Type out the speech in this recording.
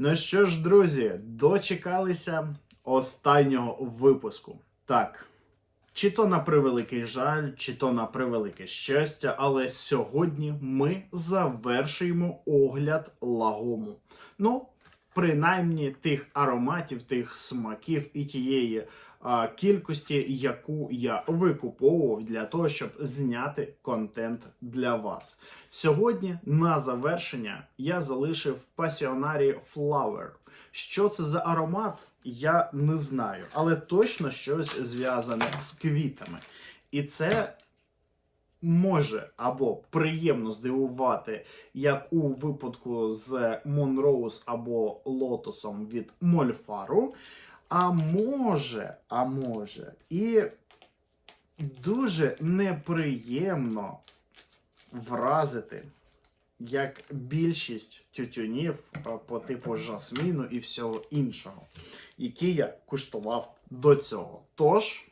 Ну що ж, друзі, дочекалися останнього випуску. Так. Чи то на превеликий жаль, чи то на превелике щастя, але сьогодні ми завершуємо огляд лагому. Ну, принаймні тих ароматів, тих смаків і тієї а, кількості, яку я викуповував для того, щоб зняти контент для вас. Сьогодні на завершення я залишив пасіонарі Flower. Що це за аромат, я не знаю, але точно щось зв'язане з квітами. І це може або приємно здивувати, як у випадку з Монроуз або Лотосом від Мольфару. А може, а може, і дуже неприємно вразити, як більшість тютюнів е, по типу жасміну і всього іншого, які я куштував до цього. Тож,